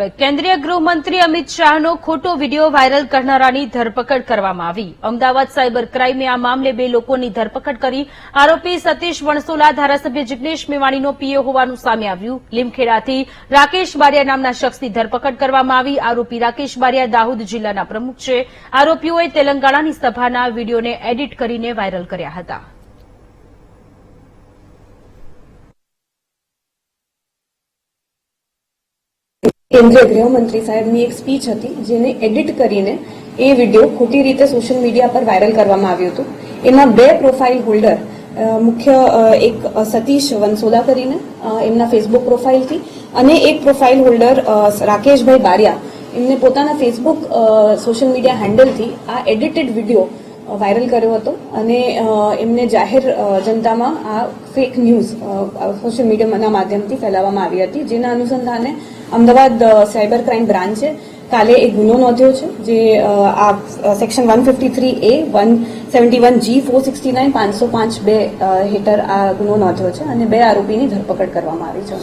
મુજબ કેન્દ્રીય ગૃહમંત્રી અમિત શાહનો ખોટો વીડિયો વાયરલ કરનારાની ધરપકડ કરવામાં આવી. અમદાવાદ સાયબર ક્રાઇમે આ મામલે બે લોકોની ધરપકડ કરી આરોપી સતીશ વણસોલા ધારાસભ્ય જિગ્નેશ મેવાણીનો પીએ હોવાનું સામે આવ્યું. લીમખેડાથી રાકેશ બારિયા નામના શખ્સની ધરપકડ કરવામાં આવી. આરોપી રાકેશ બારિયા દાહોદ જિલ્લાના પ્રમુખ છે. આરોપીઓએ તેલંગાણાની સભાના વિડીયોને એડિટ કરીને વાયરલ કર્યા હતા. કેન્દ્રીય ગૃહમંત્રી સાહેબની એક સ્પીચ હતી, જેને એડિટ કરીને એ વીડિયો ખોટી રીતે સોશિયલ મીડિયા પર વાયરલ કરવામાં આવ્યું હતું. એમાં બે પ્રોફાઇલ હોલ્ડર મુખ્ય એક સતીશ વંસોદા કરીને એમના ફેસબુક પ્રોફાઇલથી અને એક પ્રોફાઇલ હોલ્ડર રાકેશભાઈ બારિયા. એમને પોતાના ફેસબુક સોશિયલ મીડિયા હેન્ડલથી આ એડિટેડ વીડિયો વાયરલ કર્યો હતો. અને એમને જાહેર જનતામાં આ ફેક ન્યૂઝ સોશિયલ મીડિયાના માધ્યમથી ફેલાવવામાં આવી હતી, જેના અનુસંધાને અમદાવાદ સાયબર ક્રાઇમ બ્રાન્ચે કાલે એક ગુનો નોંધ્યો છે, જે આ section one fifty three A one seventy one G four sixty nine પાંચસો પાંચ બે હેઠળ આ ગુનો નોંધ્યો છે અને બે આરોપીની ધરપકડ કરવામાં આવી છે.